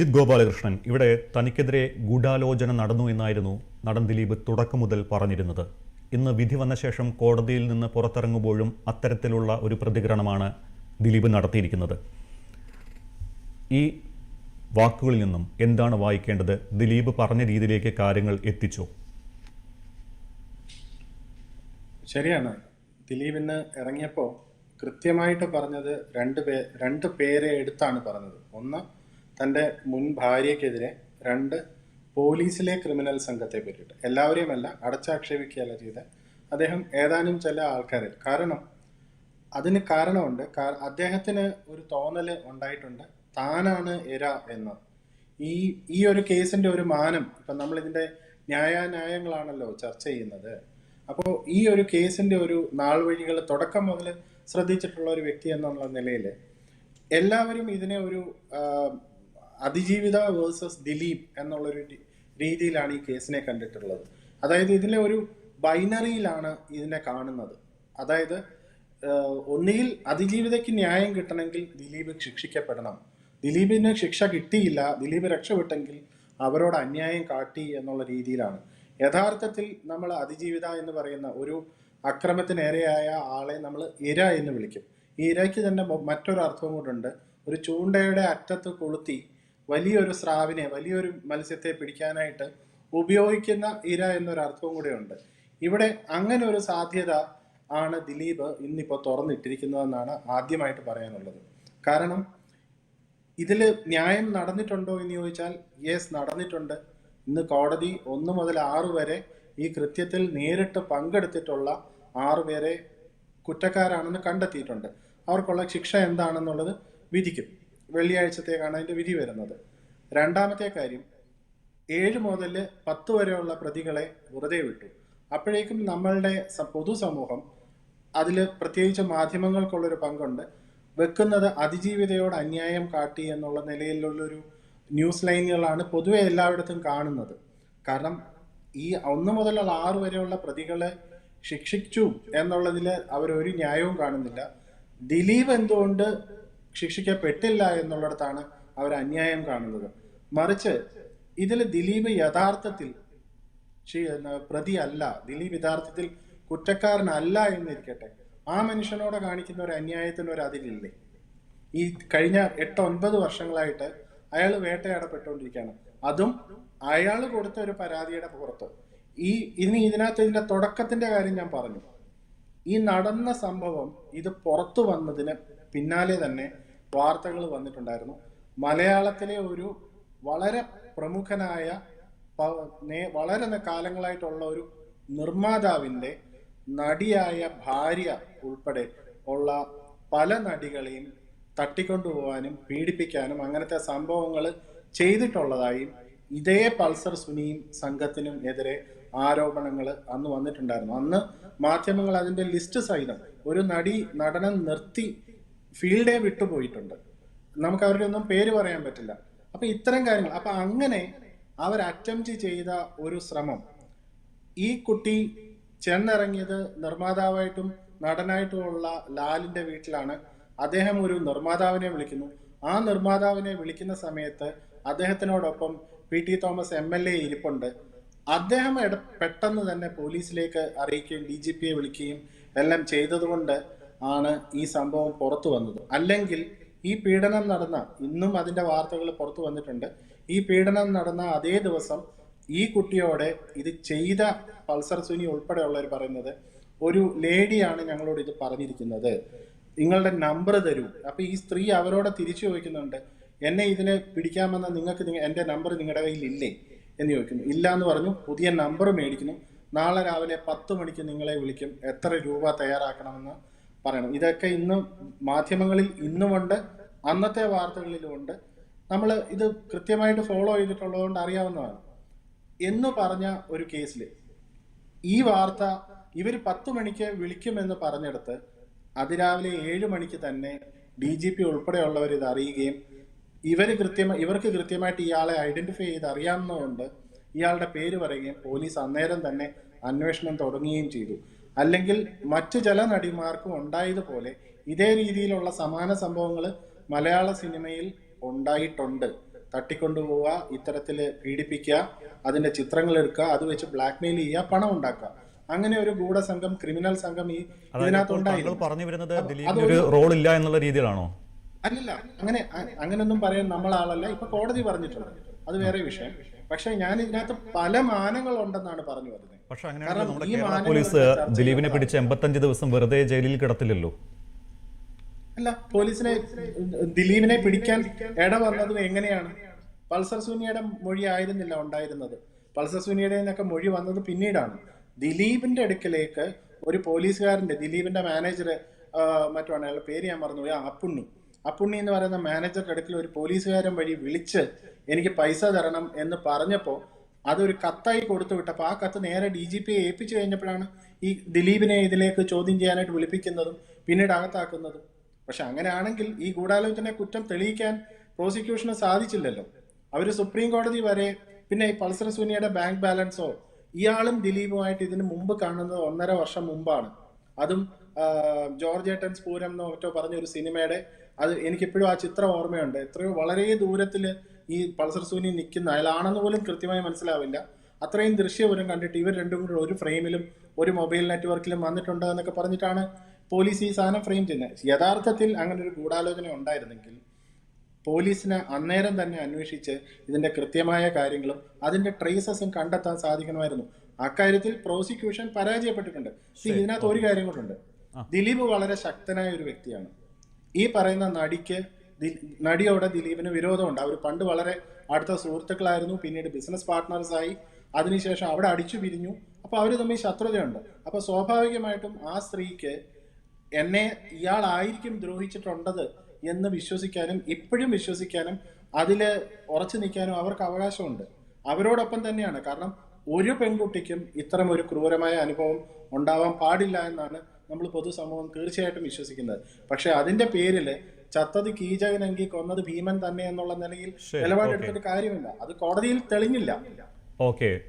വിജിത് ഗോപാലകൃഷ്ണൻ ഇവിടെ തനിക്കെതിരെ ഗൂഢാലോചന നടന്നു എന്നായിരുന്നു നടൻ ദിലീപ് തുടക്കം മുതൽ പറഞ്ഞിരുന്നത്. ഇന്ന് വിധി വന്ന ശേഷം കോടതിയിൽ നിന്ന് പുറത്തിറങ്ങുമ്പോഴും അത്തരത്തിലുള്ള ഒരു പ്രതികരണമാണ് ദിലീപ് നടത്തിയിരിക്കുന്നത്. ഈ വാക്കുകളിൽ നിന്നും എന്താണ് വായിക്കേണ്ടത്? ദിലീപ് പറഞ്ഞ രീതിയിലേക്ക് കാര്യങ്ങൾ എത്തിച്ചോ? ശരിയാണ്. ദിലീപ് ഇന്ന് ഇറങ്ങിയപ്പോൾ കൃത്യമായിട്ട് പറഞ്ഞത് രണ്ട് പേ രണ്ട് പേരെ എടുത്താണ് പറഞ്ഞത്. ഒന്ന് തന്റെ മുൻ ഭാര്യയ്ക്കെതിരെ രണ്ട് പോലീസിലെ ക്രിമിനൽ സംഘത്തെ പറ്റിയിട്ട്. എല്ലാവരെയും അല്ല അടച്ചാക്ഷേപിക്കുകയല്ല ചെയ്ത് അദ്ദേഹം ഏതാനും ചില ആൾക്കാരെ കാരണം അതിന് കാരണമുണ്ട്. അദ്ദേഹത്തിന് ഒരു തോന്നൽ ഉണ്ടായിട്ടുണ്ട്. താനാണ് എര എന്ന്. ഈ ഈ ഒരു കേസിന്റെ ഒരു മാനം ഇപ്പം നമ്മളിതിന്റെ ന്യായാന്യായങ്ങളാണല്ലോ ചർച്ച ചെയ്യുന്നത്. അപ്പോൾ ഈ ഒരു കേസിന്റെ ഒരു നാൾ വഴികൾ തുടക്കം മുതൽ ശ്രദ്ധിച്ചിട്ടുള്ള ഒരു വ്യക്തി എന്നുള്ള നിലയിൽ എല്ലാവരും ഇതിനെ ഒരു അതിജീവിത വേഴ്സസ് ദിലീപ് എന്നുള്ളൊരു രീതിയിലാണ് ഈ കേസിനെ കണ്ടിട്ടുള്ളത്. അതായത് ഇതിലെ ഒരു ബൈനറിയിലാണ് ഇതിനെ കാണുന്നത്. അതായത് ഒന്നുകിൽ അതിജീവിതയ്ക്ക് ന്യായം കിട്ടണമെങ്കിൽ ദിലീപ് ശിക്ഷിക്കപ്പെടണം. ദിലീപിന് ശിക്ഷ കിട്ടിയില്ല ദിലീപ് രക്ഷപ്പെട്ടെങ്കിൽ അവരോട് അന്യായം കാട്ടി എന്നുള്ള രീതിയിലാണ്. യഥാർത്ഥത്തിൽ നമ്മൾ അതിജീവിത എന്ന് പറയുന്ന ഒരു അക്രമത്തിനേരെയായ ആളെ നമ്മൾ ഇര എന്ന് വിളിക്കും. ഈ ഇരയ്ക്ക് തന്നെ മറ്റൊരു അർത്ഥവും കൂടെ ഒരു ചൂണ്ടയുടെ അറ്റത്ത് കൊളുത്തി വലിയൊരു സ്രാവിനെ വലിയൊരു മത്സ്യത്തെ പിടിക്കാനായിട്ട് ഉപയോഗിക്കുന്ന ഇര എന്നൊരു അർത്ഥവും കൂടെ ഉണ്ട് ഇവിടെ അങ്ങനെ ഒരു സാധ്യത ആണ് ദിലീപ് ഇന്നിപ്പോൾ തുറന്നിട്ടിരിക്കുന്നതെന്നാണ് ആദ്യമായിട്ട് പറയാനുള്ളത്. കാരണം ഇതിൽ ന്യായം നടന്നിട്ടുണ്ടോ എന്ന് ചോദിച്ചാൽ യെസ് നടന്നിട്ടുണ്ട്. ഇന്ന് കോടതി ഒന്ന് മുതൽ ആറ് വരെ ഈ കൃത്യത്തിൽ നേരിട്ട് പങ്കെടുത്തിട്ടുള്ള ആറുപേരെ കുറ്റക്കാരാണെന്ന് കണ്ടെത്തിയിട്ടുണ്ട്. അവർക്കുള്ള ശിക്ഷ എന്താണെന്നുള്ളത് വിധിക്കും. വെള്ളിയാഴ്ചത്തേക്കാണ് അതിന്റെ വിധി വരുന്നത്. രണ്ടാമത്തെ കാര്യം ഏഴ് മുതൽ പത്ത് വരെയുള്ള പ്രതികളെ വെറുതെ വിട്ടു. അപ്പോഴേക്കും നമ്മളുടെ പൊതുസമൂഹം അതിൽ പ്രത്യേകിച്ച് മാധ്യമങ്ങൾക്കുള്ളൊരു പങ്കുണ്ട്. വെക്കുന്നത് അതിജീവിതയോട് അന്യായം കാട്ടി എന്നുള്ള നിലയിലുള്ളൊരു ന്യൂസ് ലൈനുകളാണ് പൊതുവെ എല്ലായിടത്തും കാണുന്നത്. കാരണം ഈ ഒന്ന് മുതലുള്ള ആറ് വരെയുള്ള പ്രതികളെ ശിക്ഷിച്ചു എന്നുള്ളതിൽ അവരൊരു ന്യായവും കാണുന്നില്ല. ദിലീപ് എന്തുകൊണ്ട് ശിക്ഷിക്കപ്പെട്ടില്ല എന്നുള്ളിടത്താണ് അവർ അന്യായം കാണുന്നത്. മറിച്ച് ഇതിൽ ദിലീപ് യഥാർത്ഥത്തിൽ പ്രതി അല്ല ദിലീപ് യഥാർത്ഥത്തിൽ കുറ്റക്കാരനല്ല എന്നിരിക്കട്ടെ. ആ മനുഷ്യനോട് കാണിക്കുന്ന ഒരു അന്യായത്തിന് ഒരു അതിലില്ലേ? ഈ കഴിഞ്ഞ എട്ട് ഒൻപത് വർഷങ്ങളായിട്ട് അയാൾ വേട്ടയാടപ്പെട്ടുകൊണ്ടിരിക്കുകയാണ്. അതും അയാൾ കൊടുത്ത ഒരു പരാതിയുടെ പുറത്ത്. ഈ ഇനി ഇതിനകത്ത് ഇതിന്റെ തുടക്കത്തിന്റെ കാര്യം ഞാൻ പറഞ്ഞു. ഈ നടന്ന സംഭവം ഇത് പുറത്തു വന്നതിന് പിന്നാലെ തന്നെ വാർത്തകൾ വന്നിട്ടുണ്ടായിരുന്നു. മലയാളത്തിലെ ഒരു വളരെ പ്രമുഖനായ വളരെ കാലങ്ങളായിട്ടുള്ള ഒരു നിർമ്മാതാവിന്റെ നടിയായ ഭാര്യ ഉൾപ്പെടെ ഉള്ള പല നടികളെയും തട്ടിക്കൊണ്ടുപോകാനും പീഡിപ്പിക്കാനും അങ്ങനത്തെ സംഭവങ്ങൾ ചെയ്തിട്ടുള്ളതായും ഇതേ പൾസർ സുനിയും സംഘത്തിനും എതിരെ ആരോപണങ്ങൾ അന്ന് വന്നിട്ടുണ്ടായിരുന്നു. അന്ന് മാധ്യമങ്ങൾ അതിന്റെ ലിസ്റ്റ് സഹിതം ഒരു നടി നടനം നിർത്തി ഫീൽഡേ വിട്ടുപോയിട്ടുണ്ട് നമുക്ക് അവരുടെ ഒന്നും പേര് പറയാൻ പറ്റില്ല. അപ്പൊ ഇത്തരം കാര്യങ്ങൾ അപ്പൊ അങ്ങനെ അവർ അറ്റംപ്റ്റ് ചെയ്ത ഒരു ശ്രമം. ഈ കുട്ടി ചെന്നിറങ്ങിയത് നിർമ്മാതാവായിട്ടും നടനായിട്ടുമുള്ള ലാലിന്റെ വീട്ടിലാണ്. അദ്ദേഹം ഒരു നിർമ്മാതാവിനെ വിളിക്കുന്നു. ആ നിർമ്മാതാവിനെ വിളിക്കുന്ന സമയത്ത് അദ്ദേഹത്തിനോടൊപ്പം P T Thomas M L A ഇരിപ്പുണ്ട്. അദ്ദേഹം പെട്ടെന്ന് തന്നെ പോലീസിലേക്ക് അറിയിക്കുകയും ഡി ജി പിയെ വിളിക്കുകയും എല്ലാം ചെയ്തതുകൊണ്ട് ആണ് ഈ സംഭവം പുറത്തു വന്നത്. അല്ലെങ്കിൽ ഈ പീഡനം നടന്ന ഇന്നും അതിന്റെ വാർത്തകൾ പുറത്തു വന്നിട്ടുണ്ട്. ഈ പീഡനം നടന്ന അതേ ദിവസം ഈ കുട്ടിയോടെ ഇത് ചെയ്ത പൾസർ സുനി ഉൾപ്പെടെയുള്ളവർ പറയുന്നത് ഒരു ലേഡിയാണ് ഞങ്ങളോട് ഇത് പറഞ്ഞിരിക്കുന്നത്. നിങ്ങളുടെ നമ്പർ തരൂ. അപ്പൊ ഈ സ്ത്രീ അവരോട് തിരിച്ചു ചോദിക്കുന്നുണ്ട് എന്നെ ഇതിനെ പിടിക്കാമെന്ന നിങ്ങൾക്ക് നിങ്ങ- എന്റെ നമ്പർ നിങ്ങളുടെ കയ്യിൽ ഇല്ലേ എന്ന് ചോദിക്കുന്നു. ഇല്ല എന്ന് പറഞ്ഞു. പുതിയ നമ്പർ മേടിക്കുന്നു. നാളെ രാവിലെ പത്ത് മണിക്ക് നിങ്ങളെ വിളിക്കും. എത്ര രൂപ തയ്യാറാക്കണമെന്ന് പറയണം. ഇതൊക്കെ ഇന്ന് മാധ്യമങ്ങളിൽ ഇന്നുമുണ്ട് അന്നത്തെ വാർത്തകളിലും ഉണ്ട് നമ്മൾ ഇത് കൃത്യമായിട്ട് ഫോളോ ചെയ്തിട്ടുള്ളതുകൊണ്ട് അറിയാവുന്നതാണ്. എന്ന് പറഞ്ഞ ഒരു കേസിൽ ഈ വാർത്ത ഇവർ പത്ത് മണിക്ക് വിളിക്കുമെന്ന് പറഞ്ഞെടുത്ത് അതിരാവിലെ ഏഴ് മണിക്ക് തന്നെ ഡി ജി പി ഉൾപ്പെടെയുള്ളവർ ഇത് അറിയുകയും ഇവർ കൃത്യമായി ഇവർക്ക് കൃത്യമായിട്ട് ഇയാളെ ഐഡന്റിഫൈ ചെയ്ത് അറിയാവുന്നതുകൊണ്ട് ഇയാളുടെ പേര് പറയുകയും പോലീസ് അന്നേരം തന്നെ അന്വേഷണം തുടങ്ങുകയും ചെയ്തു. അല്ലെങ്കിൽ മറ്റു ചില നടിമാർക്കും ഉണ്ടായതുപോലെ ഇതേ രീതിയിലുള്ള സമാന സംഭവങ്ങൾ മലയാള സിനിമയിൽ ഉണ്ടായിട്ടുണ്ട്. തട്ടിക്കൊണ്ടുപോവുക ഇത്തരത്തിൽ പീഡിപ്പിക്കുക അതിന്റെ ചിത്രങ്ങൾ എടുക്കുക അത് വെച്ച് ബ്ലാക്ക്മെയിൽ ചെയ്യുക പണം ഉണ്ടാക്കുക. അങ്ങനെ ഒരു ഗൂഢസംഘം ക്രിമിനൽ സംഘം ഈ ഇതിനകത്തുണ്ടായിരുന്നു പറഞ്ഞു വരുന്നത് ഒരു റോൾ ഇല്ല എന്നുള്ള രീതിയിലാണോ? അല്ലല്ല അങ്ങനെ അങ്ങനെയൊന്നും പറയാൻ നമ്മളാളല്ല. ഇപ്പൊ കോടതി പറഞ്ഞിട്ടുണ്ട്. അത് വേറെ വിഷയം. പക്ഷെ ഞാൻ ഇതിനകത്ത് പല മാനങ്ങൾ ഉണ്ടെന്നാണ് പറഞ്ഞു വരുന്നത്. പക്ഷെ മാനങ്ങൾ പോലീസ് ദിലീപിനെ. പിടിച്ച് എൺപത്തഞ്ച് ദിവസം വെറുതെ ജയിലിൽ കിടത്തില്ലല്ലോ? അല്ല പോലീസിനെ ദിലീപിനെ പിടിക്കാൻ ഇട വന്നതും എങ്ങനെയാണ്? പൾസർ സൂനിയുടെ മൊഴി ആയിരുന്നില്ല ഉണ്ടായിരുന്നത്. പൾസർ സൂനിയുടെ നിന്നൊക്കെ മൊഴി വന്നത് പിന്നീടാണ്. ദിലീപിന്റെ അടുക്കലേക്ക് ഒരു പോലീസുകാരന്റെ ദിലീപിന്റെ മാനേജർ മറ്റു പേര് ഞാൻ മറന്നുപോയി അപ്പുണ്ണി അപ്പുണ്ണി എന്ന് പറയുന്ന മാനേജറുടെ അടുക്കൽ ഒരു പോലീസുകാരൻ വഴി വിളിച്ച് എനിക്ക് പൈസ തരണം എന്ന് പറഞ്ഞപ്പോൾ അതൊരു കത്തായി കൊടുത്തു വിട്ടപ്പോൾ ആ കത്ത് നേരെ ഡി ജി പിയെ ഏൽപ്പിച്ചു കഴിഞ്ഞപ്പോഴാണ് ഈ ദിലീപിനെ ഇതിലേക്ക് ചോദ്യം ചെയ്യാനായിട്ട് വിളിപ്പിക്കുന്നതും പിന്നീട് അകത്താക്കുന്നതും. പക്ഷെ അങ്ങനെയാണെങ്കിൽ ഈ ഗൂഢാലോചന കുറ്റം തെളിയിക്കാൻ പ്രോസിക്യൂഷന് സാധിച്ചില്ലല്ലോ. അവർ സുപ്രീം കോടതി വരെ പിന്നെ ഈ പൾസർ സുനിയുടെ ബാങ്ക് ബാലൻസോ ഇയാളും ദിലീപുമായിട്ട് ഇതിന് മുമ്പ് കാണുന്നത് ഒന്നര വർഷം മുമ്പാണ്. അതും ജോർജ് ഏട്ടൻസ് പൂരം എന്നോ മറ്റോ പറഞ്ഞ ഒരു സിനിമയുടെ അത് എനിക്കിപ്പോഴും ആ ചിത്രം ഓർമ്മയുണ്ട്. എത്രയോ വളരെ ദൂരത്തിൽ ഈ പൾസർ സൂനി നിൽക്കുന്ന അയാളാണെന്ന് പോലും കൃത്യമായി മനസ്സിലാവില്ല. അത്രയും ദൃശ്യപൂരം കണ്ടിട്ട് ഇവർ രണ്ടും കൂടെ ഒരു ഫ്രെയിമിലും ഒരു മൊബൈൽ നെറ്റ്വർക്കിലും വന്നിട്ടുണ്ട് എന്നൊക്കെ പറഞ്ഞിട്ടാണ് പോലീസ് ഈ സാധനം ഫ്രെയിം ചെയ്യുന്നത്. യഥാർത്ഥത്തിൽ അങ്ങനെ ഒരു ഗൂഢാലോചന ഉണ്ടായിരുന്നെങ്കിൽ പോലീസിന് അന്നേരം തന്നെ അന്വേഷിച്ച് ഇതിന്റെ കൃത്യമായ കാര്യങ്ങളും അതിന്റെ ട്രേസസും കണ്ടെത്താൻ സാധിക്കണമായിരുന്നു. അക്കാര്യത്തിൽ പ്രോസിക്യൂഷൻ പരാജയപ്പെട്ടിട്ടുണ്ട്. ഇതിനകത്ത് ഒരു കാര്യം കൂട്ടുണ്ട് ദിലീപ് വളരെ ശക്തനായ ഒരു വ്യക്തിയാണ്. ഈ പറയുന്ന നടിക്ക് നടിയോട് ദിലീപിന് വിരോധമുണ്ട്. അവർ പണ്ട് വളരെ അടുത്ത സുഹൃത്തുക്കളായിരുന്നു പിന്നീട് ബിസിനസ് പാർട്ട്നേഴ്സ് ആയി. അതിനുശേഷം അവിടെ അടിച്ചു പിരിഞ്ഞു. അപ്പൊ അവർ തമ്മിൽ ശത്രുതയുണ്ട്. അപ്പൊ സ്വാഭാവികമായിട്ടും ആ സ്ത്രീക്ക് എന്നെ ഇയാളായിരിക്കും ദ്രോഹിച്ചിട്ടുണ്ടത് എന്ന് വിശ്വസിക്കാനും ഇപ്പോഴും വിശ്വസിക്കാനും അതിൽ ഉറച്ചു നിൽക്കാനും അവർക്ക് അവകാശമുണ്ട്. അവരോടൊപ്പം തന്നെയാണ്. കാരണം ഒരു പെൺകുട്ടിക്കും ഇത്തരം ഒരു ക്രൂരമായ അനുഭവം ഉണ്ടാവാൻ പാടില്ല എന്നാണ് നമ്മൾ പൊതുസമൂഹം തീർച്ചയായിട്ടും വിശ്വസിക്കുന്നത്. പക്ഷെ അതിന്റെ പേരിൽ ചത്തത് കീചകനെങ്കിൽ കൊന്നത് ഭീമൻ തന്നെ എന്നുള്ള നിലയിൽ നിലപാടെടുത്തിട്ട് കാര്യമില്ല. അത് കോടതിയിൽ തെളിഞ്ഞില്ല. ഓക്കെ.